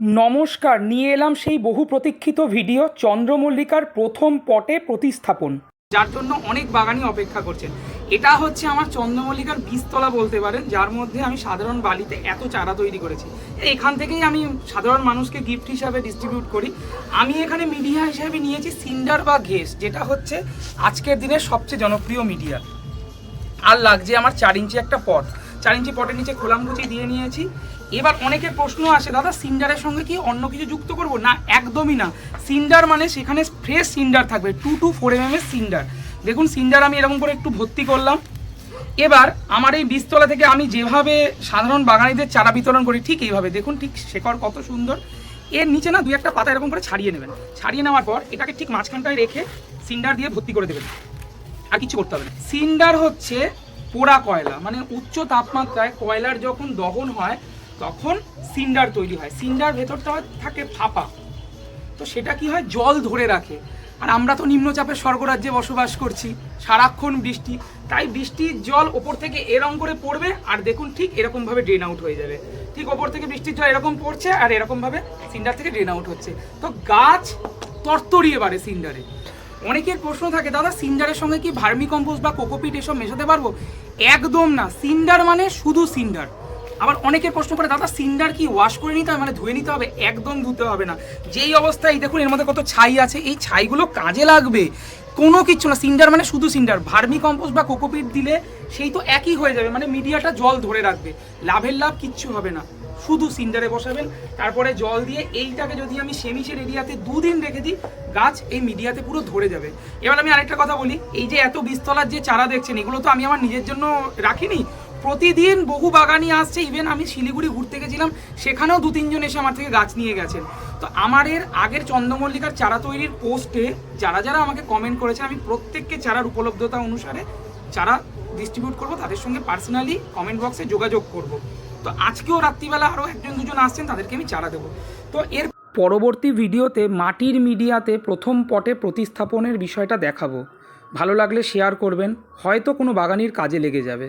নমস্কার, নিয়ে এলাম সেই বহু প্রতীক্ষিত ভিডিও চন্দ্রমল্লিকার প্রথম পটে প্রতিস্থাপন। যার জন্য অনেক বাগানি অপেক্ষা করছেন। এটা হচ্ছে আমার চন্দ্রমল্লিকার বীজতলা বলতে পারেন, যার মধ্যে আমি সাধারণ বালিতে এত চারা তৈরি করেছি। এখান থেকেই আমি সাধারণ মানুষকে গিফট হিসাবে ডিস্ট্রিবিউট করি। আমি এখানে মিডিয়া হিসাবে নিয়েছি সিন্ডার বা ঘেস, যেটা হচ্ছে আজকের দিনের সবচেয়ে জনপ্রিয় মিডিয়া আর লাগছে আমার চার ইঞ্চি একটা পট। চার ইঞ্চি পটের নিচে খোলামকুচি দিয়ে নিয়েছি। এবার অনেকের প্রশ্ন আসে, দাদা, সিন্ডারের সঙ্গে কি অন্য কিছু যুক্ত করব? না, একদমই না। সিন্ডার মানে সেখানে ফ্রেশ সিন্ডার থাকবে টু টু ফোর এম এর সিন্ডার। দেখুন, সিন্ডার আমি এরকম করে একটু ভর্তি করলাম। এবার আমার এই বীজতলা থেকে আমি যেভাবে সাধারণ বাগানিদের চারা বিতরণ করি, ঠিক এইভাবে। দেখুন, ঠিক শেকড় কত সুন্দর। এর নিচে না দুই একটা পাতা এরকম করে ছাড়িয়ে নেবেন। ছাড়িয়ে নেওয়ার পর এটাকে ঠিক মাঝখানটায় রেখে সিন্ডার দিয়ে ভর্তি করে দেবেন। আর কিছু করতে হবে না। সিন্ডার হচ্ছে পোড়া কয়লা মানে উচ্চ তাপমাত্রায় কয়লার যখন দহন হয়, তখন সিন্ডার তৈরি হয়। সিন্ডার ভেতরটা থাকে ফাঁপা। তো সেটা কি হয়? জল ধরে রাখে। আর আমরা তো নিম্নচাপের স্বর্গরাজ্যে বসবাস করছি, সারাক্ষণ বৃষ্টি। তাই বৃষ্টির জল ওপর থেকে এরকম করে পড়বে, আর দেখুন ঠিক এরকমভাবে ড্রেন আউট হয়ে যাবে। ঠিক ওপর থেকে বৃষ্টির জল এরকম পড়ছে, আর এরকমভাবে সিন্ডার থেকে ড্রেন আউট হচ্ছে। তো গাছ তরতরিয়ে বাড়ে সিন্ডারে। অনেকের প্রশ্ন থাকে, দাদা, সিন্ডারের সঙ্গে কি ভার্মি কম্পোস্ট বা কোকোপিট এসব মেশাতে পারব? একদম না, সিন্ডার মানে শুধু সিন্ডার। আবার অনেকের প্রশ্ন করে, দাদা, সিন্ডার কি ওয়াশ করে নিতে হবে মানে ধুয়ে নিতে হবে? একদম ধুতে হবে না। যেই অবস্থায়, এই দেখুন, এর মধ্যে কত ছাই আছে, এই ছাইগুলো কাজে লাগবে। কোনো কিছু না, সিন্ডার মানে শুধু সিন্ডার। ভার্মি কম্পোস্ট বা কোকোপিট দিলে সেই তো একই হয়ে যাবে মানে মিডিয়াটা জল ধরে রাখবে। লাভের লাভ কিচ্ছু হবে না। শুধু সিন্ডারে বসাবেন, তারপরে জল দিয়ে এইটাকে যদি আমি সেমিসের এরিয়াতে দুদিন রেখে দিই, গাছ এই মিডিয়াতে পুরো ধরে যাবে। এবার আমি আরেকটা কথা বলি, এই যে এত বীজতলার যে চারা দেখছেন, এগুলো তো আমি আমার নিজের জন্য রাখিনি। প্রতিদিন বহু বাগানি আসছে, ইভেন আমি শিলিগুড়ি ঘুরতে গেছিলাম, সেখানেও দু তিনজন এসে আমার থেকে গাছ নিয়ে গেছেন। তো আমার এর আগের চন্দ্রমল্লিকার চারা তৈরির পোস্টে যারা যারা আমাকে কমেন্ট করেছে আমি প্রত্যেককে চারার উপলব্ধতা অনুসারে চারা ডিস্ট্রিবিউট করব, তাদের সঙ্গে পার্সোনালি কমেন্ট বক্সে যোগাযোগ করব। তো আজকেও রাত্রিবেলা আরও একজন, দুজন আসছেন, তাদেরকে আমি চারা দেবো। তো এর পরবর্তী ভিডিওতে মাটির মিডিয়াতে প্রথম পটে প্রতিস্থাপনের বিষয়টা দেখাবো। ভালো লাগলে শেয়ার করবেন, হয়তো কোনো বাগানির কাজে লেগে যাবে।